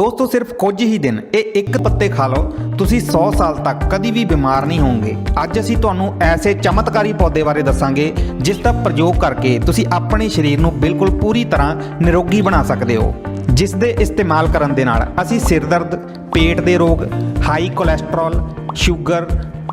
ਦੋਸਤੋ, ਸਿਰਫ ਕੁਝ ਹੀ ਦਿਨ, ਇਹ ਇੱਕ ਪੱਤੇ ਖਾ ਲਓ। ਤੁਸੀਂ 100 ਸਾਲ ਤੱਕ ਕਦੀ ਵੀ ਬਿਮਾਰ ਨਹੀਂ ਹੋਵੋਗੇ। ਅੱਜ ਅਸੀਂ ਤੁਹਾਨੂੰ ਐਸੇ ਚਮਤਕਾਰੀ ਪੌਦੇ ਬਾਰੇ ਦੱਸਾਂਗੇ, ਜਿਸ ਦਾ ਪ੍ਰਯੋਗ ਕਰਕੇ ਤੁਸੀਂ ਆਪਣੇ ਸਰੀਰ ਨੂੰ ਬਿਲਕੁਲ ਪੂਰੀ ਤਰ੍ਹਾਂ ਨਿਰੋਗੀ ਬਣਾ ਸਕਦੇ ਹੋ। ਜਿਸ ਦੇ ਇਸਤੇਮਾਲ ਕਰਨ ਦੇ ਨਾਲ ਅਸੀਂ ਸਿਰ ਦਰਦ ਪੇਟ ਦੇ ਰੋਗ, high cholesterol, sugar,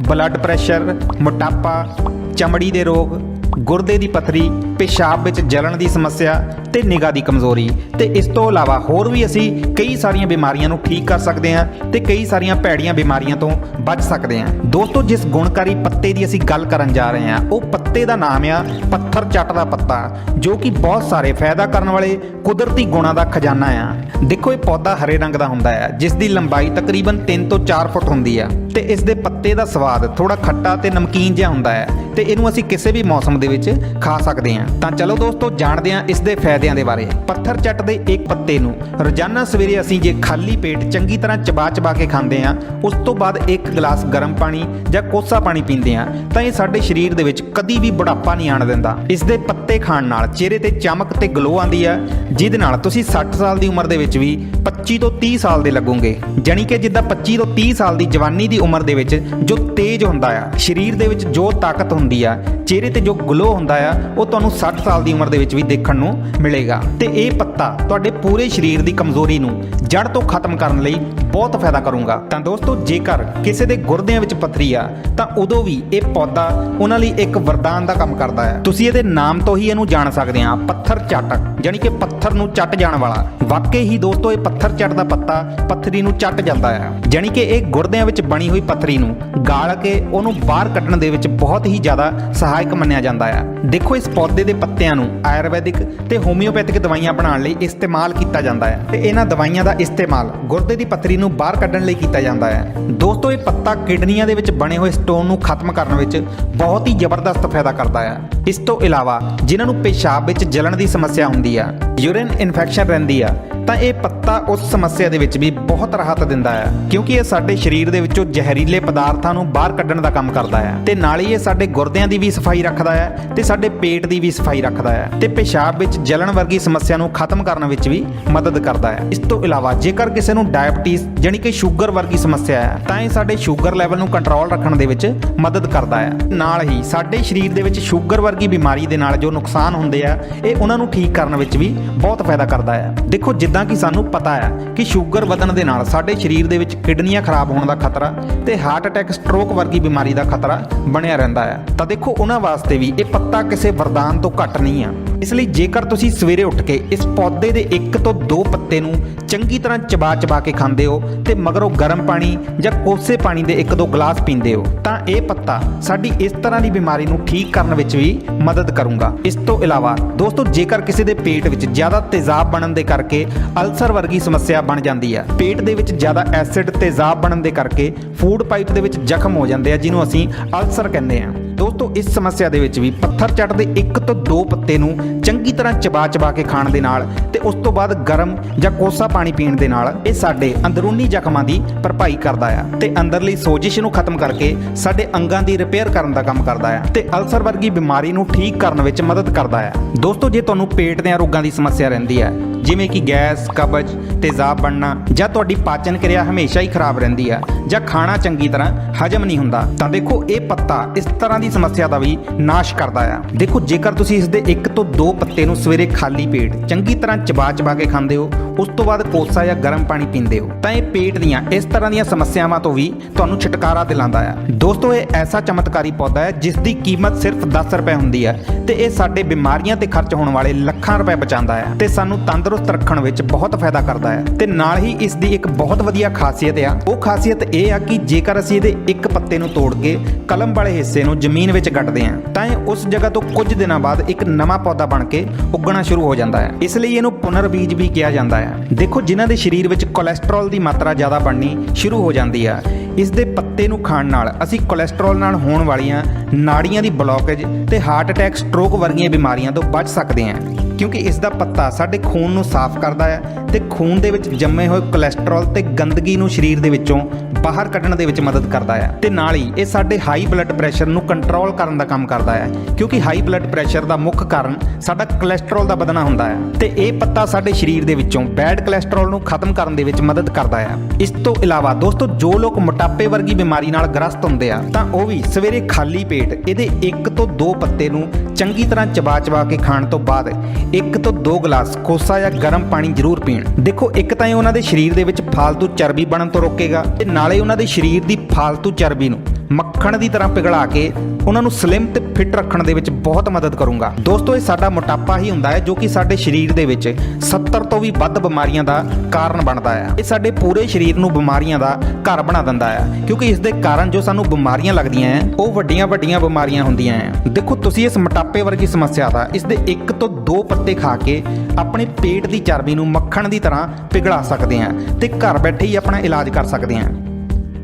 blood pressure, ਮੋਟਾਪਾ, ਚਮੜੀ ਦੇ ਰੋਗ, ਗੁਰਦੇ ਦੀ ਪਥਰੀ, ਪਿਸ਼ਾਬ ਵਿੱਚ ਜਲਣ ਦੀ ਸਮੱਸਿਆ ਤੇ ਨਿਗਾਹ ਦੀ ਕਮਜ਼ੋਰੀ। ਤੇ ਇਸ ਤੋਂ ਇਲਾਵਾ ਹੋਰ ਵੀ ਅਸੀਂ ਕਈ ਸਾਰੀਆਂ ਬਿਮਾਰੀਆਂ ਨੂੰ ਠੀਕ ਕਰ ਸਕਦੇ ਹਾਂ ਤੇ ਕਈ ਸਾਰੀਆਂ ਭੈੜੀਆਂ ਬਿਮਾਰੀਆਂ ਤੋਂ ਬਚ ਸਕਦੇ ਹਾਂ। ਦੋਸਤੋ, ਜਿਸ ਗੁਣਕਾਰੀ ਪੱਤੇ ਦੀ ਅਸੀਂ ਗੱਲ ਕਰਨ ਜਾ ਰਹੇ ਹਾਂ, ਉਹ ਪੱਤੇ ਦਾ ਨਾਮ ਆ ਪੱਥਰ ਚੱਟ ਦਾ ਪੱਤਾ, ਜੋ ਕਿ ਬਹੁਤ ਸਾਰੇ ਫਾਇਦਾ ਕਰਨ ਵਾਲੇ ਕੁਦਰਤੀ ਗੁਣਾਂ ਦਾ ਖਜ਼ਾਨਾ ਆ। ਦੇਖੋ, ਇਹ ਪੌਦਾ ਹਰੇ ਰੰਗ ਦਾ ਹੁੰਦਾ ਹੈ ਜਿਸ ਦੀ ਲੰਬਾਈ ਤਕਰੀਬਨ 3 ਤੋਂ 4 ਫੁੱਟ ਹੁੰਦੀ ਆ। ਤੇ ਇਸ ਦੇ ਪੱਤੇ ਦਾ ਸਵਾਦ ਥੋੜਾ ਖੱਟਾ ਤੇ ਨਮਕੀਨ ਜਿਹਾ ਹੁੰਦਾ ਹੈ ਤੇ ਇਹਨੂੰ ਅਸੀਂ ਕਿਸੇ ਵੀ ਮੌਸਮ ਦੇ ਵਿੱਚ ਖਾ ਸਕਦੇ ਹਾਂ। ਤਾਂ ਚਲੋ ਦੋਸਤੋ, ਜਾਣਦੇ ਹਾਂ ਇਸ ਦੇ ਫਾਇਦੇ ਫਾਇਦਿਆਂ ਦੇ ਬਾਰੇ। ਪੱਥਰ ਚੱਟ ਦੇ ਇੱਕ ਪੱਤੇ ਨੂੰ। ਰੋਜ਼ਾਨਾ ਸਵੇਰੇ ਅਸੀਂ ਜੇ ਖਾਲੀ ਪੇਟ ਚੰਗੀ ਤਰ੍ਹਾਂ ਚਬਾ ਚਬਾ ਕੇ ਖਾਂਦੇ ਹਾਂ, ਉਸ ਤੋਂ ਬਾਅਦ ਇੱਕ ਗਲਾਸ ਗਰਮ ਪਾਣੀ ਜਾਂ ਕੋਸਾ ਪਾਣੀ ਪੀਂਦੇ ਹਾਂ, ਤਾਂ ਇਹ ਸਾਡੇ ਸਰੀਰ ਦੇ ਵਿੱਚ ਕਦੀ ਵੀ ਬੁਢਾਪਾ ਨਹੀਂ ਆਣ ਦਿੰਦਾ। ਇਸ ਦੇ ਪੱਤੇ ਖਾਣ ਨਾਲ ਚਿਹਰੇ ਤੇ ਚਮਕ ਤੇ ਗਲੋ ਆਉਂਦੀ ਹੈ, ਜਿਹਦੇ ਨਾਲ ਤੁਸੀਂ 60 ਸਾਲ ਦੀ ਉਮਰ ਦੇ ਵਿੱਚ ਵੀ 25 ਤੋਂ 30 ਸਾਲ ਦੇ ਲੱਗੋਗੇ। ਜਾਣੀ ਕਿ ਜਿੱਦਾਂ 25 ਤੋਂ 30 ਸਾਲ ਦੀ ਜਵਾਨੀ ਦੀ ਉਮਰ ਦੇ ਵਿੱਚ ਜੋ ਤੇਜ਼ ਹੁੰਦਾ ਆ, ਸਰੀਰ ਦੇ ਵਿੱਚ ਜੋ ਤਾਕਤ ਹੁੰਦੀ ਆ, ਚਿਹਰੇ ਤੇ ਜੋ ਗਲੋ ਹੁੰਦਾ ਆ, ਉਹ ਤੁਹਾਨੂੰ 60 ਸਾਲ ਦੀ ਉਮਰ ਦੇ ਵਿੱਚ ਵੀ ਦੇਖਣ ਨੂੰ ਮਿਲੇਗਾ। ਤੇ ਇਹ ਪੱਤਾ ਤੁਹਾਡੇ ਪੂਰੇ ਸਰੀਰ ਦੀ ਕਮਜ਼ੋਰੀ ਨੂੰ ਜੜ ਤੋਂ ਖਤਮ ਕਰਨ ਲਈ ਬਹੁਤ ਫਾਇਦਾ ਕਰੂੰਗਾ। ਤਾਂ ਦੋਸਤੋ, ਜੇਕਰ ਕਿਸੇ ਦੇ ਗੁਰਦਿਆਂ ਵਿੱਚ ਪੱਥਰੀ ਆ, ਤਾਂ ਉਦੋਂ ਵੀ ਇਹ ਪੌਦਾ ਉਹਨਾਂ ਲਈ ਇੱਕ ਵਰਦਾਨ ਦਾ ਕੰਮ ਕਰਦਾ ਹੈ। ਤੁਸੀਂ ਇਹਦੇ ਨਾਮ ਤੋਂ ਹੀ ਇਹਨੂੰ ਜਾਣ ਸਕਦੇ ਆ ਪੱਥਰ ਚੱਟ। ਯਾਨੀ ਕਿ ਪੱਥਰ ਨੂੰ ਚੱਟ ਜਾਣ ਵਾਲਾ। ਵਾਕਈ ਹੀ ਦੋਸਤੋ, ਇਹ ਪੱਥਰ ਚੱਟ ਦਾ ਪੱਤਾ ਪੱਥਰੀ ਨੂੰ ਚੱਟ ਜਾਂਦਾ ਹੈ। ਯਾਨੀ ਕਿ ਇਹ ਗੁਰਦਿਆਂ ਵਿੱਚ ਬਣੀ ਹੋਈ ਪੱਥਰੀ ਨੂੰ ਗਾਲ ਕੇ ਉਹਨੂੰ ਬਾਹਰ ਕੱਢਣ ਦੇ ਵਿੱਚ ਬਹੁਤ ਹੀ ਜ਼ਿਆਦਾ ਸਹਾਇਕ ਮੰਨਿਆ ਜਾਂਦਾ ਹੈ। ਦੇਖੋ, ਇਸ ਪੌਦੇ ਦੇ ਪੱਤਿਆਂ ਨੂੰ ਆਯੁਰਵੈਦਿਕ ਤੇ ਹੋਮਿਓਪੈਥਿਕ ਦਵਾਈਆਂ ਬਣਾਉਣ ਲਈ ਇਸਤੇਮਾਲ ਕੀਤਾ ਜਾਂਦਾ ਹੈ। ਤੇ ਇਹਨਾਂ ਦਵਾਈਆਂ ਦਾ ਇਸਤੇਮਾਲ ਗੁਰਦੇ ਦੀ ਪੱਥਰੀ ਨੂੰ ਬਾਹਰ ਕੱਢਣ ਲਈ ਕੀਤਾ ਜਾਂਦਾ ਹੈ। ਦੋਸਤੋ, ਇਹ ਪੱਤਾ ਕਿਡਨੀਆਂ ਦੇ ਵਿੱਚ ਬਣੇ ਹੋਏ ਸਟੋਨ ਨੂੰ ਖਤਮ ਕਰਨ ਵਿੱਚ ਬਹੁਤ ਹੀ ਜ਼ਬਰਦਸਤ ਫਾਇਦਾ ਕਰਦਾ ਹੈ। ਇਸ ਤੋਂ ਇਲਾਵਾ, ਜਿਨ੍ਹਾਂ ਨੂੰ ਪੇਸ਼ਾਬ ਵਿੱਚ ਜਲਣ ਦੀ ਸਮੱਸਿਆ ਹੁੰਦੀ ਆ ਯੂਰਿਨ ਇਨਫੈਕਸ਼ਨ ਰਹਿੰਦੀ ਆ ਤਾਂ ਇਹ ਪੱਤਾ ਉਸ ਸਮੱਸਿਆ ਦੇ ਵਿੱਚ ਵੀ ਬਹੁਤ ਰਾਹਤ ਦਿੰਦਾ ਹੈ, ਕਿਉਂਕਿ ਇਹ ਸਾਡੇ ਸਰੀਰ ਦੇ ਵਿੱਚੋਂ ਜ਼ਹਿਰੀਲੇ ਪਦਾਰਥਾਂ ਨੂੰ ਬਾਹਰ ਕੱਢਣ ਦਾ ਕੰਮ ਕਰਦਾ ਹੈ। ਤੇ ਨਾਲ ਹੀ ਇਹ ਸਾਡੇ ਗੁਰਦਿਆਂ ਦੀ ਵੀ ਸਫ਼ਾਈ ਰੱਖਦਾ ਹੈ ਤੇ ਸਾਡੇ ਪੇਟ ਦੀ ਵੀ ਸਫ਼ਾਈ ਰੱਖਦਾ ਹੈ ਤੇ ਪਿਸ਼ਾਬ ਵਿੱਚ ਜਲਣ ਵਰਗੀ ਸਮੱਸਿਆ ਨੂੰ ਖਤਮ ਕਰਨ ਵਿੱਚ ਵੀ ਮਦਦ ਕਰਦਾ ਹੈ। ਇਸ ਤੋਂ ਇਲਾਵਾ ਜੇਕਰ ਕਿਸੇ ਨੂੰ ਡਾਇਬਟੀਜ਼ ਜਾਣੀ ਕਿ ਸ਼ੂਗਰ ਵਰਗੀ ਸਮੱਸਿਆ ਹੈ, ਤਾਂ ਇਹ ਸਾਡੇ ਸ਼ੂਗਰ ਲੈਵਲ ਨੂੰ ਕੰਟਰੋਲ ਰੱਖਣ ਦੇ ਵਿੱਚ ਮਦਦ ਕਰਦਾ ਹੈ। ਨਾਲ ਹੀ ਸਾਡੇ ਸਰੀਰ ਦੇ ਵਿੱਚ ਸ਼ੂਗਰ ਵਰਗੀ ਬਿਮਾਰੀ ਦੇ ਨਾਲ ਜੋ ਨੁਕਸਾਨ ਹੁੰਦੇ ਆ, ਇਹ ਉਹਨਾਂ ਨੂੰ ਠੀਕ ਕਰਨ ਵਿੱਚ ਵੀ ਬਹੁਤ ਫਾਇਦਾ ਕਰਦਾ ਹੈ। ਦੇਖੋ ਜਿੱਦਾਂ ਕਿ ਸਾਨੂੰ ਪਤਾ ਹੈ ਕਿ ਸ਼ੂਗਰ ਵਧਣ ਦੇ ਨਾਲ ਸਾਡੇ ਸਰੀਰ ਦੇ ਵਿੱਚ ਕਿਡਨੀਆਂ ਖਰਾਬ ਹੋਣ ਦਾ ਖਤਰਾ ਤੇ ਹਾਰਟ ਅਟੈਕ, ਸਟ੍ਰੋਕ ਵਰਗੀ ਬਿਮਾਰੀ ਦਾ ਖਤਰਾ ਬਣਿਆ ਰਹਿੰਦਾ ਹੈ। ਤਾਂ ਦੇਖੋ ਉਹਨਾਂ ਵਾਸਤੇ ਵੀ ਇਹ ਪੱਤਾ ਕਿਸੇ ਵਰਦਾਨ ਤੋਂ ਘੱਟ ਨਹੀਂ ਆ। ਇਸ ਲਈ ਜੇਕਰ ਤੁਸੀਂ ਸਵੇਰੇ ਉੱਠ ਕੇ ਇਸ ਪੌਦੇ ਦੇ ਇੱਕ ਤੋਂ ਦੋ ਪੱਤੇ ਨੂੰ ਚੰਗੀ ਤਰ੍ਹਾਂ ਚਬਾ ਚਬਾ ਕੇ ਖਾਂਦੇ ਹੋ ਤੇ ਮਗਰੋਂ ਗਰਮ ਪਾਣੀ ਜਾਂ ਕੋਸੇ ਪਾਣੀ ਦੇ ਇੱਕ ਦੋ ਗਲਾਸ ਪੀਂਦੇ ਹੋ, ਤਾਂ ਇਹ ਪੱਤਾ ਸਾਡੀ ਇਸ ਤਰ੍ਹਾਂ ਦੀ ਬਿਮਾਰੀ ਨੂੰ ਠੀਕ ਕਰਨ ਵਿੱਚ ਵੀ ਮਦਦ ਕਰੂੰਗਾ। ਇਸ ਤੋਂ ਇਲਾਵਾ ਦੋਸਤੋ, ਜੇਕਰ ਕਿਸੇ ਦੇ ਪੇਟ ਵਿੱਚ ਜ਼ਿਆਦਾ ਤੇਜ਼ਾਬ ਬਣਨ ਦੇ ਕਰਕੇ ਅਲਸਰ ਵਰਗੀ ਸਮੱਸਿਆ ਬਣ ਜਾਂਦੀ ਹੈ, ਪੇਟ ਦੇ ਵਿੱਚ ਜ਼ਿਆਦਾ ਐਸਿਡ ਤੇਜ਼ਾਬ ਬਣਨ ਦੇ ਕਰਕੇ ਫੂਡ ਪਾਈਪ ਦੇ ਵਿੱਚ ਜ਼ਖਮ ਹੋ ਜਾਂਦੇ ਆ, ਜਿਹਨੂੰ ਅਸੀਂ ਅਲਸਰ ਕਹਿੰਦੇ ਆ ਦੋਸਤੋ, ਇਸ ਸਮੱਸਿਆ ਦੇ ਵਿੱਚ ਵੀ ਪੱਥਰ ਚੱਟ ਦੇ ਇੱਕ ਤੋਂ ਦੋ ਪੱਤੇ ਨੂੰ ਚੰਗੀ ਤਰ੍ਹਾਂ ਚਬਾ ਚਬਾ ਕੇ ਖਾਣ ਦੇ ਨਾਲ ਤੇ ਉਸ ਤੋਂ ਬਾਅਦ ਗਰਮ ਜਾਂ ਕੋਸਾ ਪਾਣੀ ਪੀਣ ਦੇ ਨਾਲ ਇਹ ਸਾਡੇ ਅੰਦਰੂਨੀ ਜ਼ਖਮਾਂ ਦੀ ਭਰਪਾਈ ਕਰਦਾ ਆ ਤੇ ਅੰਦਰਲੀ ਸੋਜਿਸ਼ ਨੂੰ ਖਤਮ ਕਰਕੇ ਸਾਡੇ ਅੰਗਾਂ ਦੀ ਰਿਪੇਅਰ ਕਰਨ ਦਾ ਕੰਮ ਕਰਦਾ ਆ ਤੇ ਅਲਸਰ ਵਰਗੀ ਬਿਮਾਰੀ ਨੂੰ ਠੀਕ ਕਰਨ ਵਿੱਚ ਮਦਦ ਕਰਦਾ ਆ। ਦੋਸਤੋ, ਜੇ ਤੁਹਾਨੂੰ ਪੇਟ ਦੀਆਂ ਰੋਗਾਂ ਦੀ ਸਮੱਸਿਆ ਰਹਿੰਦੀ ਹੈ ਜਿਵੇਂ ਕਿ ਗੈਸ, ਕਬਜ਼ ਤੇਜ਼ਾਬ ਬਣਨਾ ਜਾਂ ਤੁਹਾਡੀ ਪਾਚਨ ਕਿਰਿਆ ਹਮੇਸ਼ਾ ਹੀ ਖਰਾਬ ਰਹਿੰਦੀ ਆ ਜਾਂ ਖਾਣਾ ਚੰਗੀ ਤਰ੍ਹਾਂ ਹਜਮ ਨਹੀਂ ਹੁੰਦਾ, ਤਾਂ ਦੇਖੋ ਇਹ ਪੱਤਾ ਇਸ ਤਰ੍ਹਾਂ ਦੀ ਸਮੱਸਿਆ ਦਾ ਵੀ ਨਾਸ਼ ਕਰਦਾ ਆ। ਦੇਖੋ ਜੇਕਰ ਤੁਸੀਂ ਇਸ ਦੇ ਇੱਕ ਤੋਂ ਦੋ ਪੱਤੇ ਨੂੰ ਸਵੇਰੇ ਖਾਲੀ ਪੇਟ ਚੰਗੀ ਤਰ੍ਹਾਂ ਚਬਾ ਚਬਾ ਕੇ ਖਾਂਦੇ ਹੋ ਉਸ ਤੋਂ ਬਾਅਦ ਕੋਸਾ ਜਾਂ ਗਰਮ ਪਾਣੀ ਪੀਂਦੇ ਹੋ, ਤਾਂ ਇਹ ਪੇਟ ਦੀਆਂ ਇਸ ਤਰ੍ਹਾਂ ਦੀਆਂ ਸਮੱਸਿਆਵਾਂ ਤੋਂ ਵੀ ਤੁਹਾਨੂੰ ਛੁਟਕਾਰਾ ਦਿਲਾਉਂਦਾ ਹੈ ਦੋਸਤੋ, ਇਹ ਐਸਾ ਚਮਤਕਾਰੀ ਪੌਦਾ ਹੈ ਜਿਸ ਦੀ ਕੀਮਤ ਸਿਰਫ 10 ਰੁਪਏ ਹੁੰਦੀ ਹੈ ਤੇ ਇਹ ਸਾਡੇ ਬਿਮਾਰੀਆਂ ਤੇ ਖਰਚ ਹੋਣ ਵਾਲੇ ਲੱਖਾਂ ਰੁਪਏ ਬਚਾਉਂਦਾ ਹੈ ਤੇ ਸਾਨੂੰ ਤੰਦਰੁਸਤ ਰੱਖਣ ਵਿੱਚ ਬਹੁਤ ਫਾਇਦਾ ਕਰਦਾ ਹੈ ਤੇ ਨਾਲ ਹੀ ਇਸ ਦੀ ਇੱਕ ਬਹੁਤ ਵਧੀਆ ਖਾਸੀਅਤ ਆ, ਉਹ ਖਾਸੀਅਤ ਇਹ ਆ ਕਿ ਜੇਕਰ ਅਸੀਂ ਇਹਦੇ ਇੱਕ ਪੱਤੇ ਨੂੰ ਤੋੜ ਕੇ ਕਲਮ ਵਾਲੇ ਹਿੱਸੇ ਨੂੰ ਜ਼ਮੀਨ ਵਿੱਚ ਗੱਡਦੇ ਹਾਂ ਤਾਂ ਇਹ ਉਸ ਜਗ੍ਹਾ ਤੋਂ ਕੁਝ ਦਿਨਾਂ ਬਾਅਦ ਇੱਕ ਨਵਾਂ ਪੌਦਾ ਬਣ ਕੇ ਉੱਗਣਾ ਸ਼ੁਰੂ ਹੋ ਜਾਂਦਾ ਹੈ ਇਸ ਲਈ ਇਹਨੂੰ ਪੁਨਰ ਬੀਜ ਵੀ ਕਿਹਾ ਜਾਂਦਾ ਹੈ ਦੇਖੋ, ਜਿਨ੍ਹਾਂ ਦੇ ਸਰੀਰ ਵਿੱਚ ਕੋਲੇਸਟ੍ਰੋਲ ਦੀ ਮਾਤਰਾ ਜ਼ਿਆਦਾ ਬਣਨੀ ਸ਼ੁਰੂ ਹੋ ਜਾਂਦੀ ਆ, ਇਸ ਦੇ ਪੱਤੇ ਨੂੰ ਖਾਣ ਨਾਲ ਅਸੀਂ ਕੋਲੇਸਟ੍ਰੋਲ ਨਾਲ ਹੋਣ ਵਾਲੀਆਂ ਨਾੜੀਆਂ ਦੀ ਬਲੌਕੇਜ ਤੇ ਹਾਰਟ ਅਟੈਕ ਸਟ੍ਰੋਕ ਵਰਗੀਆਂ ਬਿਮਾਰੀਆਂ ਤੋਂ ਬਚ ਸਕਦੇ ਹਾਂ। ਕਿਉਂਕਿ ਇਸ ਦਾ ਪੱਤਾ ਸਾਡੇ ਖੂਨ ਨੂੰ ਸਾਫ਼ ਕਰਦਾ ਹੈ ਤੇ ਖੂਨ ਦੇ ਵਿੱਚ ਜੰਮੇ ਹੋਏ ਕੋਲੇਸਟ੍ਰੋਲ ਤੇ ਗੰਦਗੀ ਨੂੰ ਸਰੀਰ ਦੇ ਵਿੱਚੋਂ ਬਾਹਰ ਕੱਢਣ ਦੇ ਵਿੱਚ ਮਦਦ ਕਰਦਾ ਹੈ ਤੇ ਨਾਲ ਹੀ ਇਹ ਸਾਡੇ ਹਾਈ ਬਲੱਡ ਪ੍ਰੈਸ਼ਰ ਨੂੰ ਕੰਟਰੋਲ ਕਰਨ ਦਾ ਕੰਮ ਕਰਦਾ ਹੈ ਕਿਉਂਕਿ ਹਾਈ ਬਲੱਡ ਪ੍ਰੈਸ਼ਰ ਦਾ ਮੁੱਖ ਕਾਰਨ ਸਾਡਾ ਕੋਲੇਸਟ੍ਰੋਲ ਦਾ ਵਧਣਾ ਹੁੰਦਾ ਹੈ ਤੇ ਇਹ ਪੱਤਾ ਸਾਡੇ ਸਰੀਰ ਦੇ ਵਿੱਚੋਂ ਬੈਡ ਕੋਲੇਸਟ੍ਰੋਲ ਨੂੰ ਖਤਮ ਕਰਨ ਦੇ ਵਿੱਚ ਮਦਦ ਕਰਦਾ ਹੈ। ਇਸ ਤੋਂ ਇਲਾਵਾ ਦੋਸਤੋ, ਜੋ ਲੋਕ ਮੋਟਾਪੇ ਵਰਗੀ ਬਿਮਾਰੀ ਨਾਲ ਗ੍ਰਸਤ ਹੁੰਦੇ ਆ, ਤਾਂ ਉਹ ਵੀ ਸਵੇਰੇ ਖਾਲੀ ਪੇਟ ਇਹਦੇ ਇੱਕ ਤੋਂ ਦੋ ਪੱਤੇ ਨੂੰ ਚੰਗੀ ਤਰ੍ਹਾਂ ਚਬਾ-ਚਬਾ ਕੇ ਖਾਣ ਤੋਂ ਬਾਅਦ ਇੱਕ ਤੋਂ ਦੋ ਗਲਾਸ ਕੋਸਾ ਜਾਂ ਗਰਮ ਪਾਣੀ ਜ਼ਰੂਰ ਪੀਣ। ਦੇਖੋ, ਇੱਕ ਤਾਂ ਇਹ ਉਹਨਾਂ ਦੇ ਸਰੀਰ ਦੇ ਵਿੱਚ ਫਾਲਤੂ ਚਰਬੀ ਬਣਨ ਤੋਂ ਰੋਕੇਗਾ ਤੇ ਨਾਲੇ ਉਹਨਾਂ ਦੇ ਸਰੀਰ ਦੀ ਫਾਲਤੂ ਚਰਬੀ ਨੂੰ ਮੱਖਣ ਦੀ ਤਰ੍ਹਾਂ ਪਿਘਲਾ ਕੇ ਉਹਨਾਂ ਨੂੰ ਸਲਿਮ ਤੇ ਫਿੱਟ ਰੱਖਣ ਦੇ ਵਿੱਚ ਬਹੁਤ ਮਦਦ ਕਰੂੰਗਾ। ਦੋਸਤੋ, ਇਹ ਸਾਡਾ ਮੋਟਾਪਾ ਹੀ ਹੁੰਦਾ ਹੈ ਜੋ ਕਿ ਸਾਡੇ ਸਰੀਰ ਦੇ ਵਿੱਚ 70 ਤੋਂ ਵੀ ਵੱਧ ਬਿਮਾਰੀਆਂ ਦਾ ਕਾਰਨ ਬਣਦਾ ਹੈ। ਇਹ ਸਾਡੇ ਪੂਰੇ ਸਰੀਰ ਨੂੰ ਬਿਮਾਰੀਆਂ ਦਾ ਘਰ ਬਣਾ ਦਿੰਦਾ ਹੈ ਕਿਉਂਕਿ ਇਸ ਦੇ ਕਾਰਨ ਜੋ ਸਾਨੂੰ ਬਿਮਾਰੀਆਂ ਲੱਗਦੀਆਂ ਹੈ, ਉਹ ਵੱਡੀਆਂ ਵੱਡੀਆਂ ਬਿਮਾਰੀਆਂ ਹੁੰਦੀਆਂ ਹੈ। ਦੇਖੋ, ਤੁਸੀਂ ਇਸ ਮੋਟਾਪੇ ਵਰਗੀ ਸਮੱਸਿਆ ਦਾ ਇਸ ਦੇ ਇੱਕ ਤੋਂ ਦੋ ਪੱਤੇ ਖਾ ਕੇ ਆਪਣੇ ਪੇਟ ਦੀ ਚਰਬੀ ਨੂੰ ਮੱਖਣ ਦੀ ਤਰ੍ਹਾਂ ਪਿਘਲਾ ਸਕਦੇ ਹਾਂ ਤੇ ਘਰ ਬੈਠੇ ਹੀ ਆਪਣਾ ਇਲਾਜ ਕਰ ਸਕਦੇ ਹਾਂ।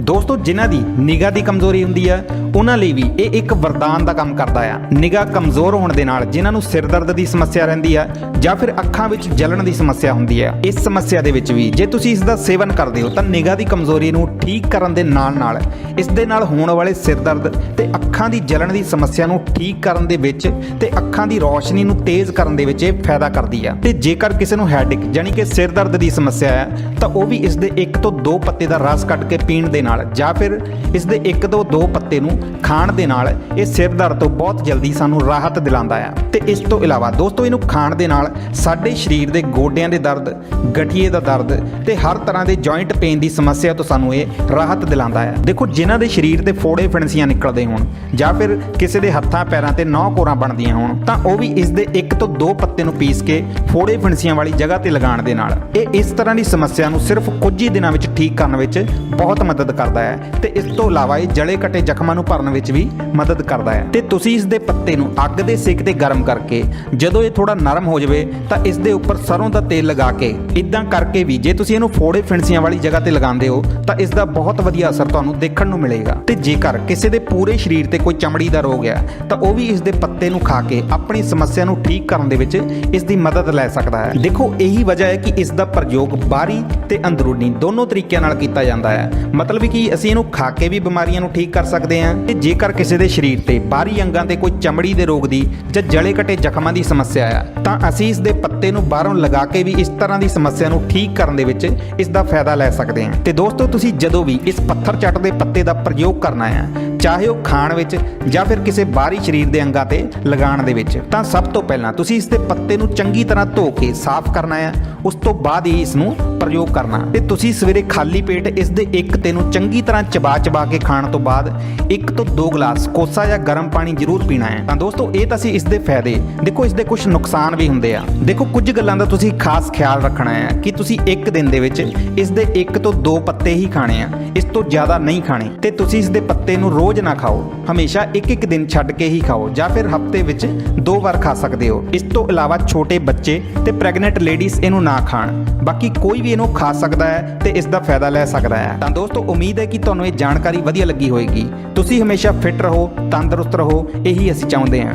ਦੋਸਤੋ, ਜਿਨ੍ਹਾਂ ਦੀ ਨਿਗਾਹ ਦੀ ਕਮਜ਼ੋਰੀ ਹੁੰਦੀ ਆ, ਉਹਨਾਂ ਲਈ ਵੀ ਇਹ ਇੱਕ ਵਰਦਾਨ ਦਾ ਕੰਮ ਕਰਦਾ ਆ। ਨਿਗਾਹ ਕਮਜ਼ੋਰ ਹੋਣ ਦੇ ਨਾਲ ਜਿਨ੍ਹਾਂ ਨੂੰ ਸਿਰ ਦਰਦ ਦੀ ਸਮੱਸਿਆ ਰਹਿੰਦੀ ਆ ਜਾਂ ਫਿਰ ਅੱਖਾਂ ਵਿੱਚ ਜਲਣ ਦੀ ਸਮੱਸਿਆ ਹੁੰਦੀ ਆ, ਇਸ ਸਮੱਸਿਆ ਦੇ ਵਿੱਚ ਵੀ ਜੇ ਤੁਸੀਂ ਇਸ ਦਾ ਸੇਵਨ ਕਰਦੇ ਹੋ, ਤਾਂ ਨਿਗਾਹ ਦੀ ਕਮਜ਼ੋਰੀ ਨੂੰ ਠੀਕ ਕਰਨ ਦੇ ਨਾਲ ਨਾਲ ਇਸ ਦੇ ਨਾਲ ਹੋਣ ਵਾਲੇ ਸਿਰ ਦਰਦ ਤੇ ਅੱਖਾਂ ਦੀ ਜਲਣ ਦੀ ਸਮੱਸਿਆ ਨੂੰ ਠੀਕ ਕਰਨ ਦੇ ਵਿੱਚ ਤੇ ਅੱਖਾਂ ਦੀ ਰੌਸ਼ਨੀ ਨੂੰ ਤੇਜ਼ ਕਰਨ ਦੇ ਵਿੱਚ ਇਹ ਫਾਇਦਾ ਕਰਦੀ ਆ। ਤੇ ਜੇਕਰ ਕਿਸੇ ਨੂੰ ਹੈਡਿਕ ਯਾਨੀ ਕਿ ਸਿਰ ਦਰਦ ਦੀ ਸਮੱਸਿਆ ਹੈ ਤਾਂ ਉਹ ਵੀ ਇਸ ਦੇ ਇੱਕ ਤੋਂ ਦੋ ਪੱਤੇ ਦਾ ਰਸ ਕੱਢ ਕੇ ਪੀਣ ਦੇ ਨਾਲ ਨਾਲ ਜਾਂ ਫਿਰ ਇਸ ਦੇ ਇੱਕ ਤੋਂ ਦੋ ਪੱਤੇ ਨੂੰ ਖਾਣ ਦੇ ਨਾਲ ਇਹ ਸਿਰ ਦਰਦ ਤੋਂ ਬਹੁਤ ਜਲਦੀ ਸਾਨੂੰ ਰਾਹਤ ਦਿਲਾਉਂਦਾ ਆ ਤੇ ਇਸ ਤੋਂ ਇਲਾਵਾ ਦੋਸਤੋ ਇਹਨੂੰ ਖਾਣ ਦੇ ਨਾਲ ਸਾਡੇ ਸਰੀਰ ਦੇ ਗੋਡਿਆਂ ਦੇ ਦਰਦ, ਗਠੀਏ ਦਾ ਦਰਦ ਤੇ ਹਰ ਤਰ੍ਹਾਂ ਦੇ ਜੁਆਇੰਟ ਪੇਨ ਦੀ ਸਮੱਸਿਆ ਤੋਂ ਸਾਨੂੰ ਇਹ ਰਾਹਤ ਦਿਲਾਉਂਦਾ ਹੈ। ਦੇਖੋ, ਜਿਨ੍ਹਾਂ ਦੇ ਸਰੀਰ ਤੇ ਫੋੜੇ ਫਿਣਸੀਆਂ ਨਿਕਲਦੇ ਹੋਣ ਜਾਂ ਫਿਰ ਕਿਸੇ ਦੇ ਹੱਥਾਂ, ਪੈਰਾਂ ਤੇ ਨੌ ਕੋਰਾਂ ਬਣਦੀਆਂ ਹੋਣ, ਤਾਂ ਉਹ ਵੀ ਇਸ ਦੇ ਇੱਕ ਤੋਂ ਦੋ ਪੱਤੇ ਨੂੰ ਪੀਸ ਕੇ ਫੋੜੇ ਫਿਣਸੀਆਂ ਵਾਲੀ ਜਗ੍ਹਾ ਤੇ ਲਗਾਉਣ ਦੇ ਨਾਲ। ਇਹ ਇਸ ਤਰ੍ਹਾਂ ਦੀ ਸਮੱਸਿਆ ਨੂੰ ਸਿਰਫ ਕੁਝ ਹੀ ਦਿਨਾਂ ਵਿੱਚ ਠੀਕ ਕਰਨ ਵਿੱਚ ਬਹੁਤ ਮਦਦ ਕਰਦਾ ਕਰਦਾ ਹੈ ਤੇ ਇਸ ਤੋਂ ਇਲਾਵਾ ਇਹ ਜਲੇ ਕਟੇ ਜ਼ਖਮਾਂ ਨੂੰ ਭਰਨ ਵਿੱਚ ਵੀ ਮਦਦ ਕਰਦਾ ਹੈ। ਤੇ ਤੁਸੀਂ ਇਸ ਦੇ ਪੱਤੇ ਨੂੰ ਅੱਗ ਦੇ ਸੇਕ ਤੇ ਗਰਮ ਕਰਕੇ ਜਦੋਂ ਇਹ ਥੋੜਾ ਨਰਮ ਹੋ ਜਾਵੇ ਤਾਂ ਇਸ ਦੇ ਉੱਪਰ ਸਰੋਂ ਦਾ ਤੇਲ ਲਗਾ ਕੇ ਇਦਾਂ ਕਰਕੇ ਵੀ ਜੇ ਤੁਸੀਂ ਇਹਨੂੰ ਫੋੜੇ ਫਿਣਸੀਆਂ ਵਾਲੀ ਜਗ੍ਹਾ ਤੇ ਲਗਾਉਂਦੇ ਹੋ ਤਾਂ ਇਸ ਦਾ ਬਹੁਤ ਵਧੀਆ ਅਸਰ ਤੁਹਾਨੂੰ ਦੇਖਣ ਨੂੰ ਮਿਲੇਗਾ। ਤੇ ਜੇਕਰ ਕਿਸੇ ਦੇ ਪੂਰੇ ਸਰੀਰ ਤੇ ਕੋਈ ਚਮੜੀ ਦਾ ਰੋਗ ਹੈ ਤਾਂ ਉਹ ਵੀ ਇਸ ਦੇ ਪੱਤੇ ਨੂੰ ਖਾ ਕੇ ਆਪਣੀ ਸਮੱਸਿਆ ਨੂੰ ਠੀਕ ਕਰਨ ਦੇ ਵਿੱਚ ਇਸ ਦੀ ਮਦਦ ਲੈ ਸਕਦਾ ਹੈ। ਦੇਖੋ, ਇਹੀ ਵਜ੍ਹਾ ਹੈ ਕਿ ਇਸ ਦਾ ਪ੍ਰਯੋਗ ਬਾਹਰੀ ਤੇ ਅੰਦਰੂਨੀ ਦੋਨੋਂ ਤਰੀਕਿਆਂ ਨਾਲ ਕੀਤਾ ਜਾਂਦਾ ਹੈ। ਮਤਲਬ ਕਿ ਅਸੀਂ ਇਹਨੂੰ ਖਾ ਕੇ ਵੀ ਬਿਮਾਰੀਆਂ ਨੂੰ ਠੀਕ ਕਰ ਸਕਦੇ ਹਾਂ ਤੇ ਜੇਕਰ ਕਿਸੇ ਦੇ ਸਰੀਰ ਤੇ ਬਾਹਰੀ ਅੰਗਾਂ ਤੇ ਕੋਈ ਚਮੜੀ ਦੇ ਰੋਗ ਦੀ ਜਾਂ ਜਲੇ ਕਟੇ ਜ਼ਖਮਾਂ ਦੀ ਸਮੱਸਿਆ ਹੈ ਤਾਂ ਅਸੀਂ ਇਸ ਦੇ ਪੱਤੇ ਨੂੰ ਬਾਹਰੋਂ ਲਗਾ ਕੇ ਵੀ ਇਸ ਤਰ੍ਹਾਂ ਦੀ ਸਮੱਸਿਆ ਨੂੰ ਠੀਕ ਕਰਨ ਦੇ ਵਿੱਚ ਇਸ ਦਾ ਫਾਇਦਾ ਲੈ ਸਕਦੇ ਹਾਂ। ਤੇ ਦੋਸਤੋ, ਤੁਸੀਂ ਜਦੋਂ ਵੀ ਇਸ ਪੱਥਰ ਚੱਟ ਦੇ ਪੱਤੇ ਦਾ ਪ੍ਰਯੋਗ ਕਰਨਾ ਹੈ, ਚਾਹੇ ਉਹ ਖਾਣ ਵਿੱਚ ਜਾਂ ਫਿਰ ਕਿਸੇ ਬਾਹਰੀ ਸਰੀਰ ਦੇ ਅੰਗਾਂ ਤੇ ਲਗਾਉਣ ਦੇ ਵਿੱਚ, ਤਾਂ ਸਭ ਤੋਂ ਪਹਿਲਾਂ ਤੁਸੀਂ ਇਸ ਦੇ ਪੱਤੇ ਨੂੰ ਚੰਗੀ ਤਰ੍ਹਾਂ ਧੋ ਕੇ ਸਾਫ਼ ਕਰਨਾ ਹੈ, ਉਸ ਤੋਂ ਬਾਅਦ ਹੀ ਇਸ ਨੂੰ ਪ੍ਰਯੋਗ ਕਰਨਾ। ਤੇ ਤੁਸੀਂ ਸਵੇਰੇ ਖਾਲੀ ਪੇਟ ਇਸ ਦੇ ਇੱਕ ਤੇ ਨੂੰ ਚੰਗੀ ਤਰ੍ਹਾਂ ਚਬਾ-ਚਬਾ ਕੇ ਖਾਣ ਤੋਂ ਬਾਅਦ ਇੱਕ ਤੋਂ ਦੋ ਗਲਾਸ ਕੋਸਾ ਜਾਂ ਗਰਮ ਪਾਣੀ ਜ਼ਰੂਰ ਪੀਣਾ ਹੈ। ਤਾਂ ਦੋਸਤੋ, ਇਹ ਤਾਂ ਸੀ ਇਸ ਦੇ ਫਾਇਦੇ, ਦੇਖੋ ਇਸ ਦੇ ਕੁਝ ਨੁਕਸਾਨ ਵੀ ਹੁੰਦੇ ਆ। ਦੇਖੋ ਕੁਝ ਗੱਲਾਂ ਦਾ ਤੁਸੀਂ ਖਾਸ ਖਿਆਲ ਰੱਖਣਾ ਹੈ ਕਿ ਤੁਸੀਂ ਇੱਕ ਦਿਨ ਦੇ ਵਿੱਚ ਇਸ ਦੇ ਇੱਕ ਤੋਂ ਦੋ ਪੱਤੇ ਹੀ ਖਾਣੇ ਆ, ਇਸ ਤੋਂ ਜ਼ਿਆਦਾ ਨਹੀਂ ਖਾਣੇ ਤੇ ਤੁਸੀਂ ਇਸ ਦੇ ਪੱਤੇ ਨੂੰ ਰੋਜ਼ ਨਾ ਖਾਓ। ਹਮੇਸ਼ਾ ਇੱਕ ਇੱਕ ਦਿਨ ਛੱਡ ਕੇ ਹੀ ਖਾਓ ਜਾਂ ਫਿਰ ਹਫ਼ਤੇ ਵਿੱਚ ਦੋ ਵਾਰ ਖਾ ਸਕਦੇ ਹੋ। ਇਸ ਤੋਂ ਇਲਾਵਾ ਛੋਟੇ ਬੱਚੇ ਤੇ ਪ੍ਰੈਗਨੈਂਟ ਲੇਡੀਜ਼ ਇਹਨੂੰ ਨਾ ਖਾਣ। ਬਾਕੀ ਕੋਈ ਵੀ ਇਹਨੂੰ ਖਾ ਸਕਦਾ ਹੈ ਤੇ ਇਸ ਦਾ ਫਾਇਦਾ ਲੈ ਸਕਦਾ ਹੈ। ਤਾਂ ਦੋਸਤੋ, ਉਮੀਦ ਹੈ ਕਿ ਤੁਹਾਨੂੰ ਇਹ ਜਾਣਕਾਰੀ ਵਧੀਆ ਲੱਗੀ ਹੋਵੇਗੀ ਤੁਸੀਂ ਹਮੇਸ਼ਾ ਫਿੱਟ ਰਹੋ, ਤੰਦਰੁਸਤ ਰਹੋ, ਇਹੀ ਅਸੀਂ ਚਾਹੁੰਦੇ ਹਾਂ।